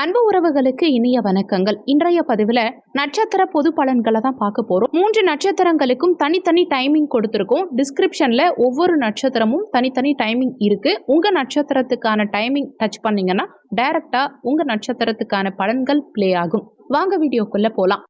அன்பு உறவுகளுக்கு இனிய வணக்கங்கள். இன்றைய பதிவில் நட்சத்திர பொது பலன்களை தான் பார்க்க போகிறோம் மூன்று நட்சத்திரங்களுக்கும் தனித்தனி டைமிங் கொடுத்துருக்கோம். டிஸ்கிரிப்ஷனில் ஒவ்வொரு நட்சத்திரமும் தனித்தனி டைமிங் இருக்குது உங்கள் நட்சத்திரத்துக்கான டைமிங் டச் பண்ணீங்கன்னா டைரெக்டாக உங்கள் நட்சத்திரத்துக்கான பலன்கள் ப்ளே ஆகும். வாங்க வீடியோக்குள்ளே போகலாம்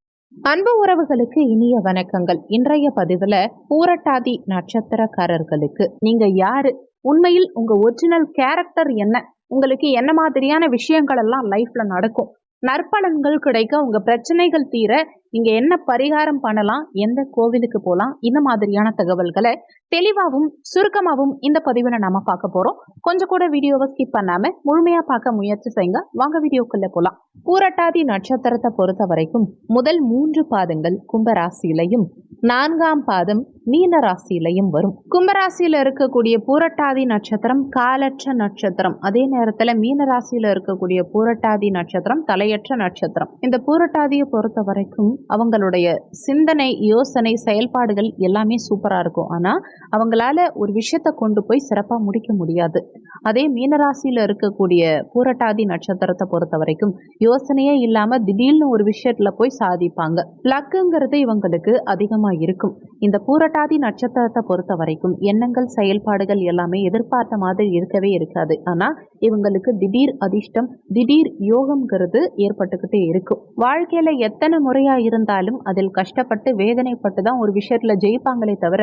அன்பு உறவுகளுக்கு இனிய வணக்கங்கள். இன்றைய பதிவில் பூரட்டாதி நட்சத்திரக்காரர்களுக்கு. நீங்கள் யாரு? உண்மையில் உங்கள் ஒரிஜினல் கேரக்டர் என்ன? உங்களுக்கு என்ன மாதிரியான விஷயங்கள் எல்லாம் லைஃப்ல நடக்கும்? நற்பலன்கள் கிடைக்க உங்க பிரச்சனைகள் தீர நீங்க என்ன பரிகாரம் பண்ணலாம் எந்த கோவிலுக்கு போகலாம் இந்த மாதிரியான தகவல்களை தெளிவாகவும் சுருக்கமாகவும் இந்த பதிவில் நாம பார்க்க போறோம். கொஞ்சம் கூட வீடியோவை ஸ்கிப் பண்ணாம முழுமையா பார்க்க முயற்சி செய்யுங்க. வாங்க வீடியோக்குள்ள போலாம். பூரட்டாதி நட்சத்திரத்தை பொறுத்த வரைக்கும் முதல் மூன்று பாதங்கள் கும்பராசியிலையும் நான்காம் பாதம் மீன ராசியிலையும் வரும். கும்பராசியில இருக்கக்கூடிய பூரட்டாதி நட்சத்திரம் காலற்ற நட்சத்திரம். அதே நேரத்துல மீன ராசியில இருக்கக்கூடிய பூரட்டாதி நட்சத்திரம் தலையற்ற நட்சத்திரம். இந்த பூரட்டாதியை பொறுத்த வரைக்கும் அவங்களுடைய சிந்தனை யோசனை செயல்பாடுகள் எல்லாமே சூப்பரா இருக்கும். ஆனால் அவங்களால ஒரு விஷயத்தை கொண்டு போய் சிறப்பா முடிக்க முடியாது. அதே மீனராசியில இருக்கக்கூடிய பூரட்டாதி நட்சத்திரத்தை பொறுத்த வரைக்கும் யோசனையே இல்லாம திடீர்னு ஒரு விஷயத்துல போய் சாதிப்பாங்க. லக்குங்கிறது இவங்களுக்கு அதிகமா இருக்கும். இந்த பூரட்டாதி நட்சத்திரத்தை பொறுத்த வரைக்கும் எண்ணங்கள் செயல்பாடுகள் எல்லாமே எதிர்பார்த்த மாதிரி இருக்கவே இருக்காது. ஆனா இவங்களுக்கு திடீர் அதிர்ஷ்டம் திடீர் யோகம்ங்கிறது ஏற்பட்டுக்கிட்டே இருக்கும். வாழ்க்கையில எத்தனை முறையா இருந்தாலும் அதில் கஷ்டப்பட்டு வேதனைப்பட்டு தான் ஒரு விஷயத்துல ஜெயிப்பாங்களே தவிர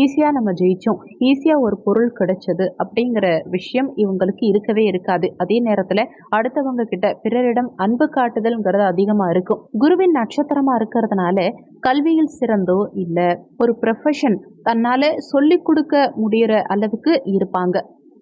ஈஸியா நம்ம ஜெயிச்சோம். ஈஸியா ஒரு பொருள் கிடைச்சது அப்படிங்கிற விஷயம் இவங்களுக்கு இருக்கவே இருக்காது. அதே நேரத்துல அடுத்தவங்க கிட்ட பிறரிடம் அன்பு காட்டுதல்ங்கிறது அதிகமா இருக்கும். குருவின் நட்சத்திரமா இருக்கிறதுனால கல்வியில் சிறந்தோ இல்லை ஒரு ப்ரொஃபஷன் தன்னால் சொல்லி கொடுக்க முடிகிற அளவுக்கு இருப்பாங்க.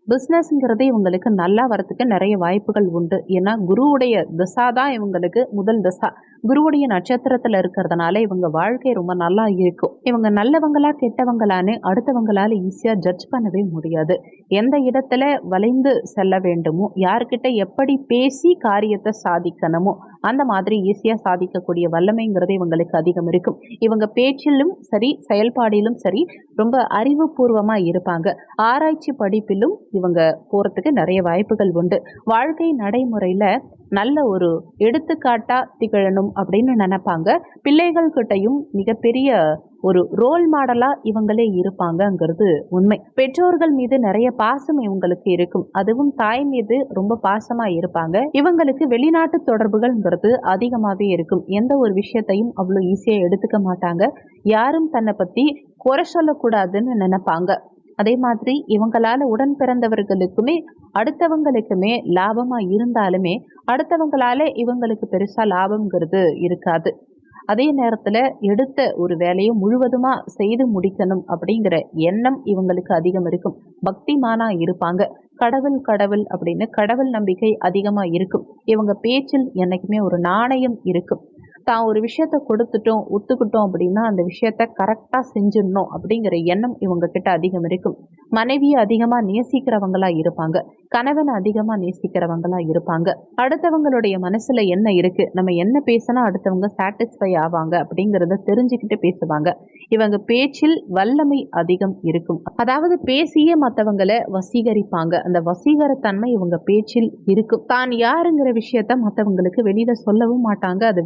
பிஸ்னஸ்ங்கிறது இவங்களுக்கு நல்லா வரத்துக்கு நிறைய வாய்ப்புகள் உண்டு. ஏன்னா குருவுடைய திசா தான் இவங்களுக்கு முதல் திசா. குருவுடைய நட்சத்திரத்துல இருக்கிறதுனால இவங்க வாழ்க்கை ரொம்ப நல்லா இருக்கும். இவங்க நல்லவங்களா கெட்டவங்களான்னு அடுத்தவங்களால ஈஸியா ஜட்ஜ் பண்ணவே முடியாது. எந்த இடத்துல வளைந்து செல்ல வேண்டுமோ யார்கிட்ட எப்படி பேசி காரியத்தை சாதிக்கணுமோ அந்த மாதிரி ஈஸியா சாதிக்கக்கூடிய வல்லமைங்கிறது இவங்களுக்கு அதிகம் இருக்கும். இவங்க பேச்சிலும் சரி செயல்பாடிலும் சரி ரொம்ப அறிவுபூர்வமா இருப்பாங்க. ஆராய்ச்சி படிப்பிலும் இவங்க போறதுக்கு நிறைய வாய்ப்புகள் உண்டு. வாழ்க்கை நடைமுறையில நல்ல ஒரு எடுத்துக்காட்டா திகழணும் அப்படின்னு நினைப்பாங்க. பிள்ளைகள் கிட்டையும் மிகப்பெரிய ஒரு ரோல் மாடலா இவங்களே இருப்பாங்கங்கிறது உண்மை. பெற்றோர்கள் மீது நிறைய பாசம் இவங்களுக்கு இருக்கும். அதுவும் தாய் மீது ரொம்ப பாசமா இருப்பாங்க. இவங்களுக்கு வெளிநாட்டு தொடர்புகள்ங்கிறது அதிகமாவே இருக்கும். எந்த ஒரு விஷயத்தையும் அவ்வளோ ஈஸியா எடுத்துக்க மாட்டாங்க. யாரும் தன்னை பத்தி குறை சொல்லக்கூடாதுன்னு நினைப்பாங்க. அதே மாதிரி இவங்களால உடன் பிறந்தவர்களுக்குமே அடுத்தவங்களுக்குமே லாபமா இருந்தாலுமே அடுத்தவங்களால இவங்களுக்கு பெருசா லாபம்ங்கிறது இருக்காது. அதே நேரத்தில் எடுத்த ஒரு வேலையை முழுவதுமாக செய்து முடிக்கணும் அப்படிங்கிற எண்ணம் இவங்களுக்கு அதிகம் இருக்கும். பக்திமானா இருப்பாங்க. கடவுள் கடவுள் அப்படின்னு கடவுள் நம்பிக்கை அதிகமாக இருக்கும். இவங்க பேச்சில் என்றைக்குமே ஒரு நாணயம் இருக்கும். தான் ஒரு விஷயத்த கொடுத்துட்டோம் ஒத்துக்கிட்டோம் அப்படின்னா அந்த விஷயத்த கரெக்டாக செஞ்சிடணும் அப்படிங்கிற எண்ணம் இவங்க கிட்ட அதிகம் இருக்கும். மனைவியை அதிகமாக நேசிக்கிறவங்களா இருப்பாங்க. கணவன் அதிகமாக நேசிக்கிறவங்களா இருப்பாங்க. அடுத்தவங்களுடைய மனசுல என்ன இருக்கு? நம்ம என்ன பேசினா அடுத்தவங்க சாட்டிஸ்ஃபை ஆவாங்க அப்படிங்கிறத தெரிஞ்சுக்கிட்டு பேசுவாங்க. இவங்க பேச்சில் வல்லமை அதிகம் இருக்கும். அதாவது பேசியே மற்றவங்களை வசீகரிப்பாங்க. அந்த வசீகரத்தன்மை இவங்க பேச்சில் இருக்கும். தான் யாருங்கிற விஷயத்த மற்றவங்களுக்கு வெளியில சொல்லவும் மாட்டாங்க. அதை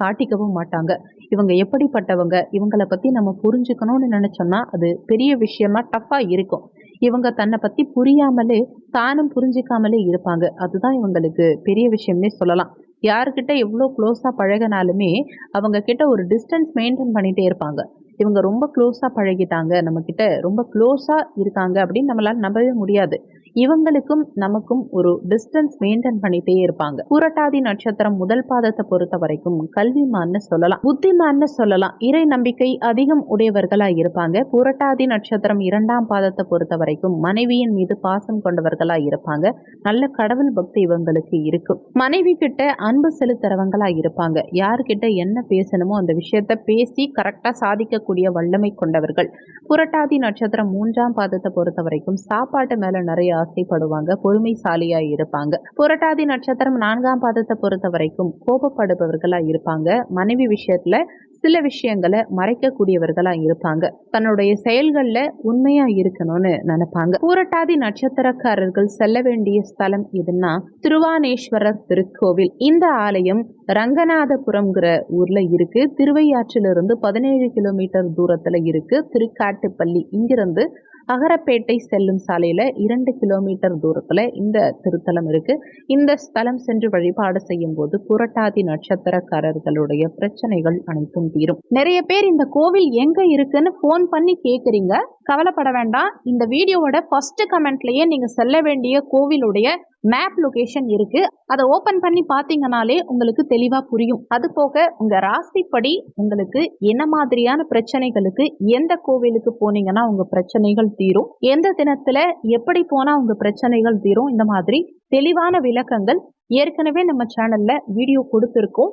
காட்டிக்கவும் மாட்டாங்க. இவங்க எப்படிப்பட்டவங்க? இவங்களை பத்தி நம்ம புரிஞ்சுக்கணும்னு நினைச்சோம்னா அது பெரிய விஷயமா டஃப்பா இருக்கும். இவங்க தன்னை பத்தி புரியாமலே தானும் புரிஞ்சிக்காமலே இருப்பாங்க. அதுதான் இவங்களுக்கு பெரிய விஷயம்னே சொல்லலாம். யாருக்கிட்ட எவ்வளோ க்ளோஸாக பழகினாலுமே அவங்க கிட்ட ஒரு டிஸ்டன்ஸ் மெயின்டைன் பண்ணிகிட்டே இருப்பாங்க. இவங்க ரொம்ப க்ளோஸாக பழகிட்டாங்க. நம்மக்கிட்ட ரொம்ப க்ளோஸாக இருக்காங்க அப்படின்னு நம்மளால் நம்பவே முடியாது. இவங்களுக்கும் நமக்கும் ஒரு டிஸ்டன்ஸ் மெயின்டைன் பண்ணிட்டே இருப்பாங்க. புரட்டாதி நட்சத்திரம் முதல் பாதத்தை பொறுத்த வரைக்கும் கல்விமான்னு சொல்லலாம். புத்திமான்னு சொல்லலாம். இறை நம்பிக்கை அதிகம் உடையவர்களா இருப்பாங்க. புரட்டாதி நட்சத்திரம் இரண்டாம் பாதத்தை பொறுத்த வரைக்கும் மனைவியின் மீது பாசம் கொண்டவர்களா இருப்பாங்க. நல்ல கடவுள் பக்தி இவங்களுக்கு இருக்கும். மனைவி கிட்ட அன்பு செலுத்துறவங்களா இருப்பாங்க. யார்கிட்ட என்ன பேசணுமோ அந்த விஷயத்த பேசி கரெக்டா சாதிக்கக்கூடிய வல்லமை கொண்டவர்கள். புரட்டாதி நட்சத்திரம் மூன்றாம் பாதத்தை பொறுத்த வரைக்கும் சாப்பாட்டு மேல நிறைய ஆசைப்படுவாங்க பொறுமைசாலியா இருப்பாங்க. புரட்டாதி நட்சத்திரம் நான்காம் பாதத்தை பொறுத்த வரைக்கும் கோபப்படுபவர்களா இருப்பாங்க. மனைவி விஷயத்துல சில விஷயங்களை மறைக்கக்கூடியவர்களா இருப்பாங்க. தன்னுடைய செயல்கள்ல உண்மையா இருக்கணும்னு நினைப்பாங்க. பூரட்டாதி நட்சத்திரக்காரர்கள் செல்ல வேண்டிய ஸ்தலம் எதுன்னா திருவானேஸ்வரர் திருக்கோவில். இந்த ஆலயம் ரங்கநாதபுரம்ங்கிற ஊர்ல இருக்கு. திருவையாற்றிலிருந்து பதினேழு கிலோமீட்டர் தூரத்துல இருக்கு. திருக்காட்டுப்பள்ளி இங்கிருந்து அகரப்பேட்டை செல்லும் சாலையில் இரண்டு கிலோமீட்டர் தூரத்தில் இந்த திருத்தலம் இருக்கு. இந்த ஸ்தலம் சென்று வழிபாடு செய்யும் போது புரட்டாதி நட்சத்திரக்காரர்களுடைய பிரச்சனைகள் அனைத்தும் தீரும். நிறைய பேர் இந்த கோவில் எங்க இருக்குன்னு ஃபோன் பண்ணி கேட்குறீங்க கவலைப்பட வேண்டாம். இந்த வீடியோவோட ஃபர்ஸ்ட் கமெண்ட்லயே நீங்க செல்ல வேண்டிய கோவிலுடைய மேப் லொகேஷன் இருக்கு. அதை ஓபன் பண்ணி பார்த்தீங்கனாலே உங்களுக்கு தெளிவா புரியும். அது போக உங்க ராசிப்படி உங்களுக்கு என்ன மாதிரியான பிரச்சனைகளுக்கு எந்த கோவிலுக்கு போனீங்கன்னா உங்க பிரச்சனைகள் தீரும். எந்த தினத்துல எப்படி போனா உங்க பிரச்சனைகள் தீரும். இந்த மாதிரி தெளிவான விளக்கங்கள் ஏற்கனவே நம்ம சேனல்ல வீடியோ கொடுத்துருக்கோம்.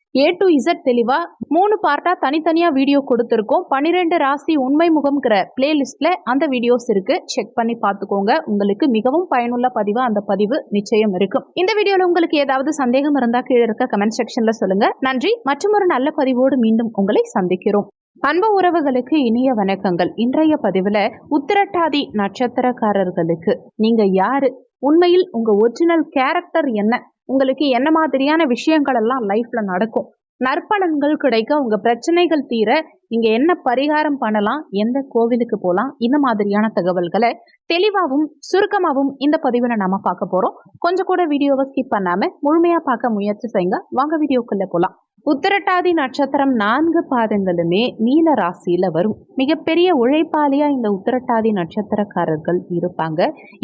ஏ டு இசட் தெளிவா மூணு பார்ட்டா தனித்தனியா வீடியோ கொடுத்துருக்கோம். பன்னிரெண்டு ராசி உண்மை முகம்ங்கிற பிளேலிஸ்ட்ல அந்த வீடியோஸ் இருக்கு. செக் பண்ணி பார்த்துக்கோங்க. உங்களுக்கு மிகவும் பயனுள்ள பதிவா அந்த பதிவு நிச்சயம் இருக்கும். இந்த வீடியோல உங்களுக்கு ஏதாவது சந்தேகம் இருந்தா கீழே இருக்க கமெண்ட் செக்ஷன்ல சொல்லுங்க. நன்றி. மற்றும் ஒரு நல்ல பதிவோடு மீண்டும் உங்களை சந்திக்கிறோம். அன்பு உறவுகளுக்கு இனிய வணக்கங்கள். இன்றைய பதிவுல உத்திரட்டாதி நட்சத்திரக்காரர்களுக்கு நீங்க யாரு? உண்மையில் உங்க ஒரிஜினல் கேரக்டர் என்ன? உங்களுக்கு என்ன மாதிரியான விஷயங்கள் எல்லாம் லைஃப்ல நடக்கும்? நற்பலன்கள் கிடைக்க உங்க பிரச்சனைகள் தீர நீங்க என்ன பரிகாரம் பண்ணலாம் எந்த கோவிலுக்கு போகலாம் இந்த மாதிரியான தகவல்களை தெளிவாகவும் சுருக்கமாகவும் இந்த பதிவுல நாம பார்க்க போறோம். கொஞ்சம் கூட வீடியோவை ஸ்கிப் பண்ணாம முழுமையா பார்க்க முயற்சி செய்யுங்க. வாங்க வீடியோக்குள்ள போலாம். உத்திரட்டாதி நட்சத்திரம் நான்கு பாதங்களுமே மீன ராசியில வரும். மிகப்பெரிய உழைப்பாளியா இந்த உத்திரட்டாதி நட்சத்திரக்காரர்கள் இருப்பாங்க.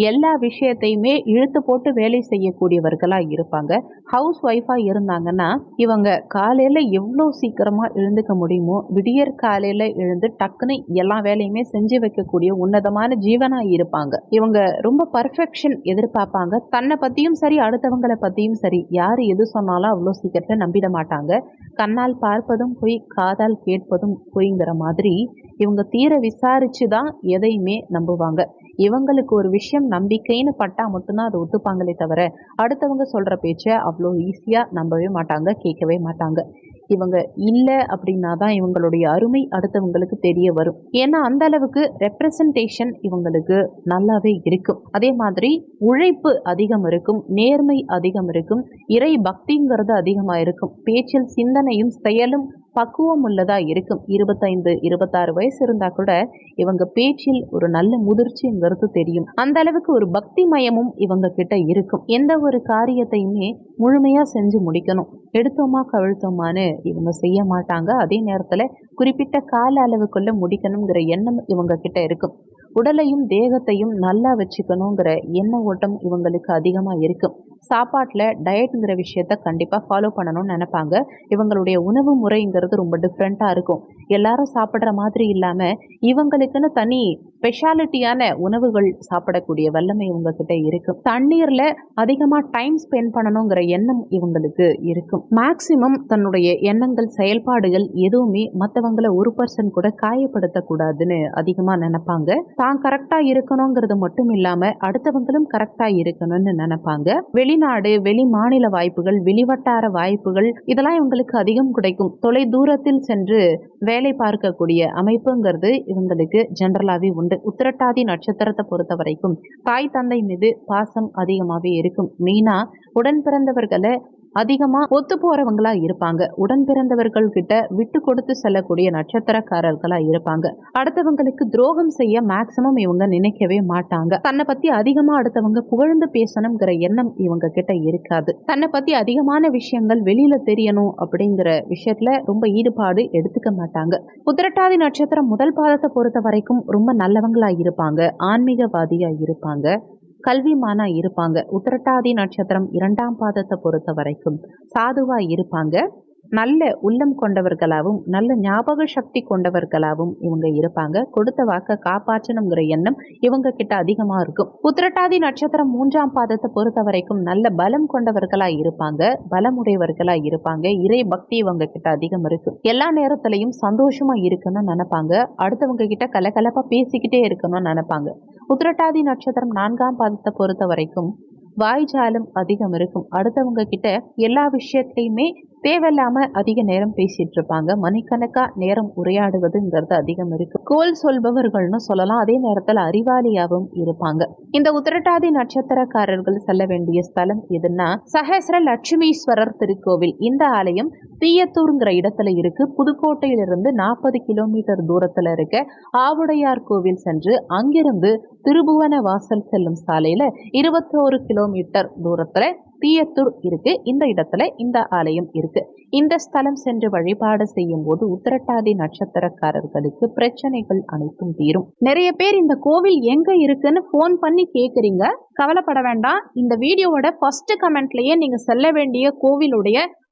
எல்லா விஷயத்தையுமே இழுத்து போட்டு வேலை செய்யக்கூடியவர்களா இருப்பாங்க. ஹவுஸ் ஒய்ஃபா இருந்தாங்கன்னா இவங்க காலையில எவ்வளோ சீக்கிரமா எழுந்துக்க முடியுமோ விடியற் காலையில எழுந்து டக்குன்னு எல்லா வேலையுமே செஞ்சு வைக்கக்கூடிய உன்னதமான ஜீவனா இருப்பாங்க. இவங்க ரொம்ப பர்ஃபெக்ஷன் எதிர்பார்ப்பாங்க. தன்னை பத்தியும் சரி அடுத்தவங்களை பத்தியும் சரி யார் எது சொன்னாலும் அவ்வளோ சீக்கிரத்தை நம்பிட மாட்டாங்க. கண்ணால் பார்ப்பதும் பொய் காதால் கேட்பதும் பொய்ங்கிற மாதிரி இவங்க தீர விசாரிச்சு தான் எதையுமே நம்புவாங்க. இவங்களுக்கு ஒரு விஷயம் நம்பிக்கைன்னு பட்டா மட்டும்தான் அதை ஒத்துப்பாங்களே தவிர அடுத்தவங்க சொல்ற பேச்சை அவ்வளோ ஈஸியா நம்பவே மாட்டாங்க கேட்கவே மாட்டாங்க. இவங்க இல்லை அப்படின்னா தான் இவங்களுடைய அருமை அடுத்தவங்களுக்கு தெரிய வரும். ஏன்னா அந்த அளவுக்கு ரெப்ரசன்டேஷன் இவங்களுக்கு நல்லாவே இருக்கும். அதே மாதிரி உழைப்பு அதிகம் இருக்கும் நேர்மை அதிகம் இருக்கும் இறை பக்திங்கிறது அதிகமாக இருக்கும். பேச்சில் சிந்தனையும் செயலும் பக்குவம் உள்ளதா இருக்கும். இருபத்தைந்து இருபத்தாறு வயசு இருந்தா கூட இவங்க பேச்சில் ஒரு நல்ல முதிர்ச்சிங்கிறது தெரியும். அந்த அளவுக்கு ஒரு பக்தி மயமும் இவங்க கிட்ட இருக்கும். எந்த ஒரு காரியத்தையுமே முழுமையா செஞ்சு முடிக்கணும். எடுத்தோமா கவிழ்த்தோமான்னு இவங்க செய்ய மாட்டாங்க. அதே நேரத்துல குறிப்பிட்ட கால அளவுக்குள்ள முடிக்கணுங்கிற எண்ணம் இவங்க கிட்ட இருக்கும். உடலையும் தேகத்தையும் நல்லா வச்சுக்கணுங்கிற எண்ண ஓட்டம் இவங்களுக்கு அதிகமாக இருக்கும். சாப்பாட்டில் டயட்டுங்கிற விஷயத்த கண்டிப்பாக ஃபாலோ பண்ணணும்னு நினைப்பாங்க. இவங்களுடைய உணவு முறைங்கிறது ரொம்ப டிஃப்ரெண்ட்டாக இருக்கும். எல்லாரும் சாப்பிட்ற மாதிரி இல்லாமல் இவங்களுக்குன்னு தனி ஸ்பெஷாலிட்டியான உணவுகள் சாப்பிடக்கூடிய வல்லமை இவங்கக்கிட்ட இருக்கும். தண்ணீரில் அதிகமாக டைம் ஸ்பெண்ட் பண்ணணுங்கிற எண்ணம் இவங்களுக்கு இருக்கும். மேக்சிமம் தன்னுடைய எண்ணங்கள் செயல்பாடுகள் எதுவுமே மற்றவங்களை ஒரு பர்சன் கூட காயப்படுத்தக்கூடாதுன்னு அதிகமாக நினைப்பாங்க. தான் கரெக்டாக இருக்கணுங்கிறது மட்டும் இல்லாமல் அடுத்தவங்களும் கரெக்டாக இருக்கணும்னு நினைப்பாங்க. வெளிநாடு வெளி மாநில வாய்ப்புகள் வெளிவட்டார வாய்ப்புகள் இதெல்லாம் இவங்களுக்கு அதிகம் கிடைக்கும். தொலை தூரத்தில் சென்று வேலை பார்க்கக்கூடிய அமைப்புங்கிறது இவங்களுக்கு ஜென்ரலாகவே உண்டு. உத்திரட்டாதி நட்சத்திரத்தை பொறுத்த வரைக்கும் தாய் தந்தை மீது பாசம் அதிகமாகவே இருக்கும். மெயினாக உடன் பிறந்தவர்களை அதிகமாக ஒத்து போறவங்களா இருப்பாங்க. உடன் பிறந்தவர்கள் கிட்ட விட்டு கொடுத்து செல்லக்கூடிய நட்சத்திரக்காரர்களா இருப்பாங்க. அடுத்தவங்களுக்கு துரோகம் செய்ய மேக்சிமம் இவங்க நினைக்கவே மாட்டாங்க. தன்னை பத்தி அதிகமா அடுத்தவங்க புகழ்ந்து பேசணுங்கிற எண்ணம் இவங்க கிட்ட இருக்காது. தன்னை பத்தி அதிகமான விஷயங்கள் வெளியில தெரியணும் அப்படிங்கிற விஷயத்துல ரொம்ப ஈடுபாடு எடுத்துக்க மாட்டாங்க. உத்திரட்டாதி நட்சத்திரம் முதல் பாதத்தை பொறுத்த வரைக்கும் ரொம்ப நல்லவங்களா இருப்பாங்க. ஆன்மீகவாதியா இருப்பாங்க. கல்விமானா இருப்பாங்க. உத்திரட்டாதி நட்சத்திரம் இரண்டாம் பாதத்தை பொறுத்த வரைக்கும் சாதுவா இருப்பாங்க. நல்ல உள்ளம் கொண்டவர்களாகவும் நல்ல ஞாபக சக்தி கொண்டவர்களாகவும் இவங்க இருப்பாங்க. கொடுத்த வாக்க காப்பாற்றணுங்கிற எண்ணம் இவங்க கிட்ட அதிகமா இருக்கும். உத்திரட்டாதி நட்சத்திரம் மூன்றாம் பாதத்தை பொறுத்த வரைக்கும் நல்ல பலம் கொண்டவர்களா இருப்பாங்க. பலமுடையவர்களா இருப்பாங்க. இறை பக்தி இவங்க கிட்ட அதிகம் இருக்கு. எல்லா நேரத்திலையும் சந்தோஷமா இருக்கணும்னு நினைப்பாங்க. அடுத்தவங்க கிட்ட கலகலப்பா பேசிக்கிட்டே இருக்கணும்னு நினைப்பாங்க. உத்திரட்டாதி நட்சத்திரம் நான்காம் பாதத்தை பொறுத்த வரைக்கும் வாய்ஜாலம் அதிகம் இருக்கும் அடுத்தவங்க கிட்ட எல்லா விஷயத்துலையுமே தேவையில்லாம அதிக நேரம் பேசிட்டு இருப்பாங்க. மணிக்கணக்கா நேரம் உரையாடுவதுங்கிறது அதிகம் இருக்கு. கோல் சொல்பவர்கள்னு சொல்லலாம். அதே நேரத்தில் அறிவாளியாகவும் இருப்பாங்க. இந்த உத்திரட்டாதி நட்சத்திரக்காரர்கள் செல்ல வேண்டிய ஸ்தலம் எதுன்னா சஹஸ்ர லட்சுமீஸ்வரர் திருக்கோவில். இந்த ஆலயம் தீயத்தூருங்கிற இடத்துல இருக்கு. புதுக்கோட்டையிலிருந்து நாற்பது கிலோமீட்டர் தூரத்துல இருக்க ஆவுடையார் கோவில் சென்று அங்கிருந்து திருபுவன வாசல் செல்லும் சாலையில இருபத்தோரு கிலோமீட்டர் தூரத்துல தீயத்தூர் இருக்கு. இந்த இடத்துல இந்த ஆலயம் இருக்கு. இந்த ஸ்தலம் சென்று வழிபாடு செய்யும் போது உத்திரட்டாதி நட்சத்திரக்காரர்களுக்கு பிரச்சனைகள் அனைத்தும் தீரும். நிறைய பேர் இந்த கோவில் எங்க இருக்குன்னு ஃபோன் பண்ணி கேக்குறீங்க. கவலைப்பட வேண்டாம். இந்த வீடியோவோட ஃபர்ஸ்ட் கமெண்ட்லயே நீங்க செல்ல வேண்டிய கோவிலுடைய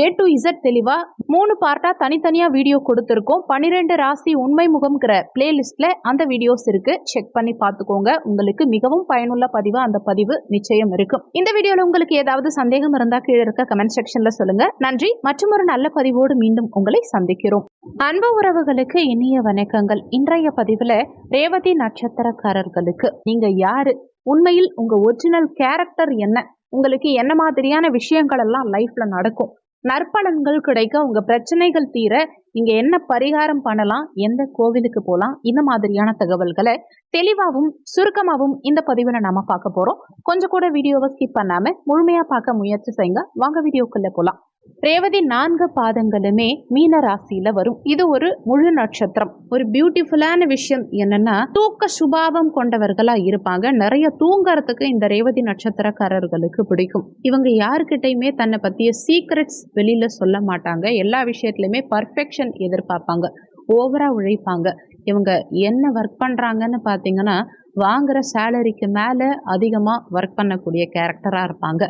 ஏ டு இசட் தெளிவா மூணு பார்ட்டா தனித்தனியா வீடியோ கொடுத்துருக்கோம். பன்னிரெண்டு ராசி உண்மை முகம்ங்கிற பிளேலிஸ்ட்ல அந்த வீடியோஸ் இருக்கு. செக் பண்ணி பார்த்துக்கோங்க. உங்களுக்கு மிகவும் பயனுள்ள பதிவு அந்த பதிவு நிச்சயம் இருக்கும். இந்த வீடியோல உங்களுக்கு ஏதாவது சந்தேகம் இருந்தா கீழே இருக்க கமெண்ட் செக்ஷன்ல சொல்லுங்க. நன்றி. மற்றும் ஒரு நல்ல பதிவோடு மீண்டும் உங்களை சந்திக்கிறோம். அன்பு உறவுகளுக்கு இனிய வணக்கங்கள். இன்றைய பதிவுல ரேவதி நட்சத்திரக்காரர்களுக்கு. நீங்க யாரு? உண்மையில் உங்க ஒரிஜினல் கேரக்டர் என்ன? உங்களுக்கு என்ன மாதிரியான விஷயங்கள் எல்லாம் லைஃப்ல நடக்கும்? நற்பலன்கள் கிடைக்க உங்க பிரச்சனைகள் தீர நீங்க என்ன பரிகாரம் பண்ணலாம் எந்த கோவிலுக்கு போகலாம் இந்த மாதிரியான தகவல்களை தெளிவாகவும் சுருக்கமாகவும் இந்த பதிவில் நாம பார்க்க போறோம். கொஞ்சம் கூட வீடியோவை ஸ்கிப் பண்ணாம முழுமையா பார்க்க முயற்சி செய்யுங்க. வாங்க வீடியோக்குள்ள போலாம். ரேவதி நான்கு பாதங்களுமே மீன ராசியில வரும். இது ஒரு முழு நட்சத்திரம். ஒரு பியூட்டிஃபுல்லான விஷயம் என்னன்னா தூக்க சுபாவம் கொண்டவர்களா இருப்பாங்க. நிறைய தூங்கறதுக்கு இந்த ரேவதி நட்சத்திரக்காரர்களுக்கு பிடிக்கும். இவங்க யாருக்கிட்டையுமே தன்னை பத்திய சீக்ரெட்ஸ் வெளியில சொல்ல மாட்டாங்க. எல்லா விஷயத்துலையுமே பர்ஃபெக்ஷன் எதிர்பார்ப்பாங்க. ஓவரா உழைப்பாங்க. இவங்க என்ன ஒர்க் பண்றாங்கன்னு பாத்தீங்கன்னா வாங்குற சேலரிக்கு மேலே அதிகமாக ஒர்க் பண்ணக்கூடிய கேரக்டராக இருப்பாங்க.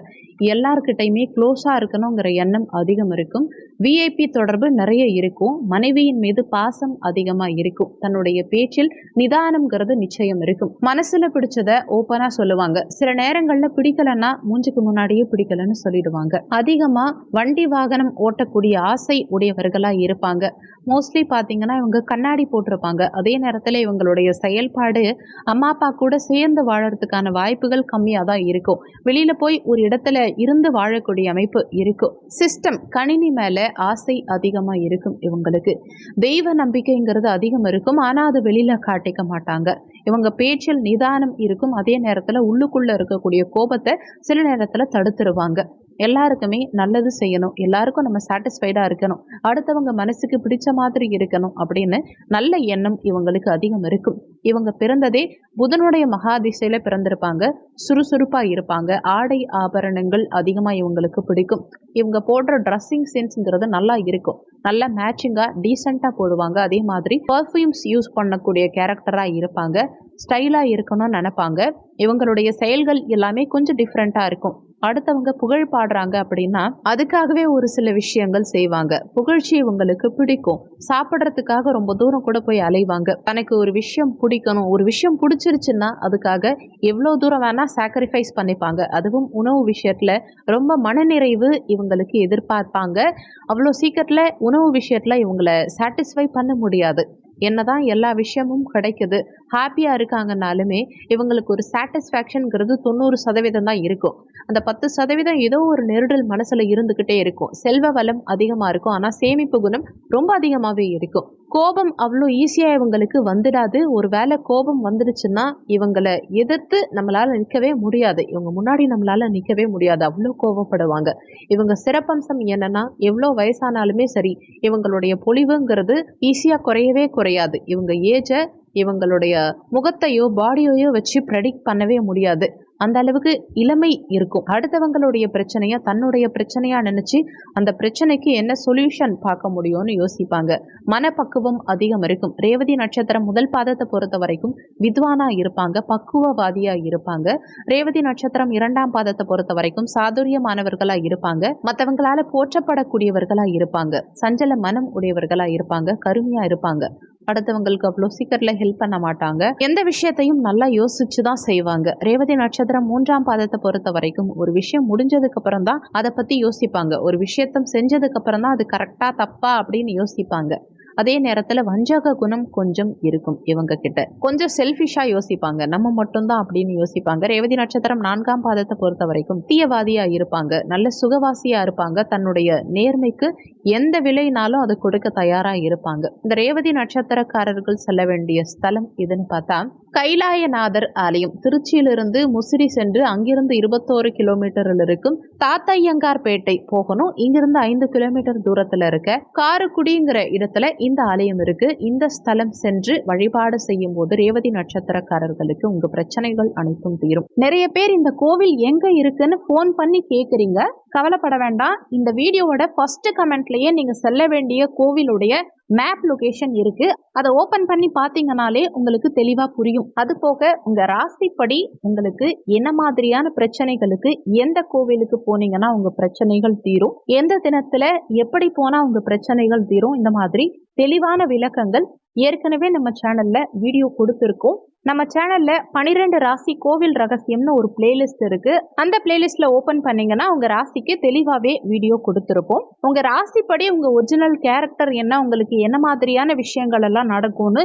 எல்லார்கிட்டையுமே க்ளோஸாக இருக்கணுங்கிற எண்ணம் அதிகம் இருக்கும். விஐபி தொடர்பு நிறைய இருக்கும். மனைவியின் மீது பாசம் அதிகமாக இருக்கும். தன்னுடைய பேச்சில் நிதானம்ங்கிறது நிச்சயம் இருக்கும். மனசுல பிடிச்சத ஓப்பனா சொல்லுவாங்க. சில நேரங்கள்ல பிடிக்கலன்னா மூஞ்சுக்கு முன்னாடியே பிடிக்கலன்னு சொல்லிடுவாங்க. அதிகமா வண்டி வாகனம் ஓட்டக்கூடிய ஆசை உடையவர்களா இருப்பாங்க. மோஸ்ட்லி பார்த்தீங்கன்னா இவங்க கண்ணாடி போட்டிருப்பாங்க. அதே நேரத்தில் இவங்களுடைய செயல்பாடு அம்மா அப்பா கூட சேர்ந்து வாழறதுக்கான வாய்ப்புகள் கம்மியாக தான் இருக்கும். வெளியில் போய் ஒரு இடத்துல இருந்து வாழக்கூடிய அமைப்பு இருக்கும். சிஸ்டம் கணினி மேலே ஆசை அதிகமாக இருக்கும் இவங்களுக்கு. தெய்வ நம்பிக்கைங்கிறது அதிகம் இருக்கும். ஆனால் அது வெளியில் காட்டிக்க மாட்டாங்க. இவங்க பேச்சில் நிதானம் இருக்கும். அதே நேரத்தில் உள்ளுக்குள்ளே இருக்கக்கூடிய கோபத்தை சில நேரத்தில் தடுத்துருவாங்க. எல்லாருக்குமே நல்லது செய்யணும். எல்லாருக்கும் நம்ம சாட்டிஸ்ஃபைடாக இருக்கணும். அடுத்தவங்க மனசுக்கு பிடிச்ச மாதிரி இருக்கணும் அப்படின்னு நல்ல எண்ணம் இவங்களுக்கு அதிகம் இருக்கும். இவங்க பிறந்ததே புதனுடைய மகாதிசையில் பிறந்திருப்பாங்க. சுறுசுறுப்பாக இருப்பாங்க. ஆடை ஆபரணங்கள் அதிகமாக இவங்களுக்கு பிடிக்கும். இவங்க போடுற ட்ரெஸ்ஸிங் சென்ஸுங்கிறது நல்லா இருக்கும். நல்ல மேட்சிங்காக டீசெண்டாக போடுவாங்க. அதே மாதிரி பர்ஃப்யூம்ஸ் யூஸ் பண்ணக்கூடிய கேரக்டராக இருப்பாங்க. ஸ்டைலாக இருக்கணும்னு நினைப்பாங்க. இவங்களுடைய செயல்கள் எல்லாமே கொஞ்சம் டிஃப்ரெண்ட்டாக இருக்கும். அடுத்தவங்க புகழ் பாடுறாங்க அப்படின்னா அதுக்காகவே ஒரு சில விஷயங்கள் செய்வாங்க. புகழ்ச்சி இவங்களுக்கு பிடிக்கும். சாப்பிட்றதுக்காக ரொம்ப தூரம் கூட போய் அலைவாங்க. தனக்கு ஒரு விஷயம் பிடிக்கணும். ஒரு விஷயம் பிடிச்சிருச்சுன்னா அதுக்காக எவ்வளோ தூரம் வேணால் சாக்ரிஃபைஸ் பண்ணிப்பாங்க. அதுவும் உணவு விஷயத்தில் ரொம்ப மனநிறைவு இவங்களுக்கு எதிர்பார்ப்பாங்க. அவ்வளோ சீக்கிரத்தில் உணவு விஷயத்தில் இவங்களை சாட்டிஸ்ஃபை பண்ண முடியாது. என்னதான் எல்லா விஷயமும் கிடைக்குது ஹாப்பியாக இருக்காங்கனாலுமே இவங்களுக்கு ஒரு சாட்டிஸ்ஃபேக்ஷனுங்கிறது தொண்ணூறு சதவீதம் தான் இருக்கும். அந்த பத்து சதவீதம் ஏதோ ஒரு நெருடல் மனசில் இருந்துக்கிட்டே இருக்கும். செல்வ வளம் அதிகமாக இருக்கும். ஆனால் சேமிப்பு குணம் ரொம்ப அதிகமாகவே இருக்கும். கோபம் அவ்வளோ ஈஸியாக இவங்களுக்கு வந்துடாது. ஒரு வேளை கோபம் வந்துடுச்சுன்னா இவங்களை எதிர்த்து நம்மளால் நிற்கவே முடியாது. இவங்க முன்னாடி நம்மளால் நிற்கவே முடியாது. அவ்வளோ கோபப்படுவாங்க. இவங்க சிறப்பம்சம் என்னன்னா எவ்வளோ வயசானாலுமே சரி இவங்களுடைய பொலிவுங்கிறது ஈஸியாக குறையவே குறையாது. இவங்க ஏஜை இவங்களுடைய முகத்தையோ பாடியோயோ வச்சு ப்ரெடிக்ட் பண்ணவே முடியாது. அந்த அளவுக்கு இளமை இருக்கும். அடுத்தவங்களுடைய பிரச்சனையை தன்னுடைய பிரச்சனையா நினைச்சு அந்த பிரச்சனைக்கு என்ன சொல்யூஷன் பார்க்க முடியும்னு யோசிப்பாங்க. மனப்பக்குவம் அதிகம் இருக்கும். ரேவதி நட்சத்திரம் முதல் பாதத்தை பொறுத்த வரைக்கும் வித்வானா இருப்பாங்க பக்குவவாதியா இருப்பாங்க. ரேவதி நட்சத்திரம் இரண்டாம் பாதத்தை பொறுத்த வரைக்கும் சாதுரியமானவர்களா இருப்பாங்க. மற்றவங்களால போற்றப்படக்கூடியவர்களா இருப்பாங்க. சஞ்சல மனம் உடையவர்களா இருப்பாங்க கருமையா இருப்பாங்க. அடுத்தவங்களுக்கு அவ்வளோ சீக்கிரத்தில் ஹெல்ப் பண்ண மாட்டாங்க. எந்த விஷயத்தையும் நல்லா யோசிச்சு தான் செய்வாங்க. ரேவதி நட்சத்திரம் மூன்றாம் பாதத்தை பொறுத்த வரைக்கும் ஒரு விஷயம் முடிஞ்சதுக்கு அப்புறம் தான் அதை பற்றி யோசிப்பாங்க. ஒரு விஷயத்த செஞ்சதுக்கு அப்புறம் தான் அது கரெக்டாக தப்பா அப்படின்னு யோசிப்பாங்க. அதே நேரத்தில் வஞ்சக குணம் கொஞ்சம் இருக்கும் இவங்க கிட்ட. கொஞ்சம் செல்ஃபிஷாக யோசிப்பாங்க. நம்ம மட்டும்தான் அப்படின்னு யோசிப்பாங்க. ரேவதி நட்சத்திரம் நான்காம் பாதத்தை பொறுத்த வரைக்கும் தீயவாதியா இருப்பாங்க. நல்ல சுகவாசியா இருப்பாங்க. தன்னுடைய நேர்மைக்கு எந்த விலைனாலும் அதை கொடுக்க தயாரா இருப்பாங்க. இந்த ரேவதி நட்சத்திரக்காரர்கள் செல்ல வேண்டிய ஸ்தலம் இதுன்னு பார்த்தா கைலாயநாதர் ஆலயம். திருச்சியிலிருந்து முசிறி சென்று அங்கிருந்து இருபத்தோரு கிலோமீட்டரில் இருக்கும் தாத்தையங்கார்பேட்டை போகணும். இங்கிருந்து ஐந்து கிலோமீட்டர் தூரத்தில் இருக்க காரக்குடிங்கிற இடத்துல இந்த ஆலயம் இருக்கு. இந்த ஸ்தலம் சென்று வழிபாடு செய்யும் போது ரேவதி நட்சத்திரக்காரர்களுக்கு உங்க பிரச்சனைகள் அனைத்தும் தீரும். நிறைய பேர் இந்த கோவில் எங்க இருக்குன்னு ஃபோன் பண்ணி கேக்குறீங்க. கவலைப்பட வேண்டாம். இந்த வீடியோவோட ஃபர்ஸ்ட் கமெண்ட்லயே நீங்க செல்ல வேண்டிய கோவிலுடைய மேப் லொகேஷன் இருக்கு. அதை ஓபன் பண்ணி பார்த்தீங்கனாலே உங்களுக்கு தெளிவா புரியும். அது போக உங்க ராசிப்படி உங்களுக்கு என்ன மாதிரியான பிரச்சனைகளுக்கு எந்த கோவிலுக்கு போனீங்கன்னா உங்க பிரச்சனைகள் தீரும். எந்த தினத்துல எப்படி போனா உங்க பிரச்சனைகள் தீரும். இந்த மாதிரி தெளிவான விளக்கங்கள் ஏற்கனவே நம்ம சேனல்ல வீடியோ கொடுத்துருக்கோம். நம்ம சேனல்ல பனிரெண்டு ராசி கோவில் ரகசியம்னு ஒரு பிளேலிஸ்ட் இருக்கு. அந்த பிளேலிஸ்ட்ல ஓபன் பண்ணீங்கன்னா உங்க ராசிக்கு தெளிவாவே வீடியோ கொடுத்துருப்போம். உங்க ராசிப்படி உங்க ஒரிஜினல் கேரக்டர் என்ன உங்களுக்கு என்ன மாதிரியான விஷயங்கள் எல்லாம் நடக்கும்னு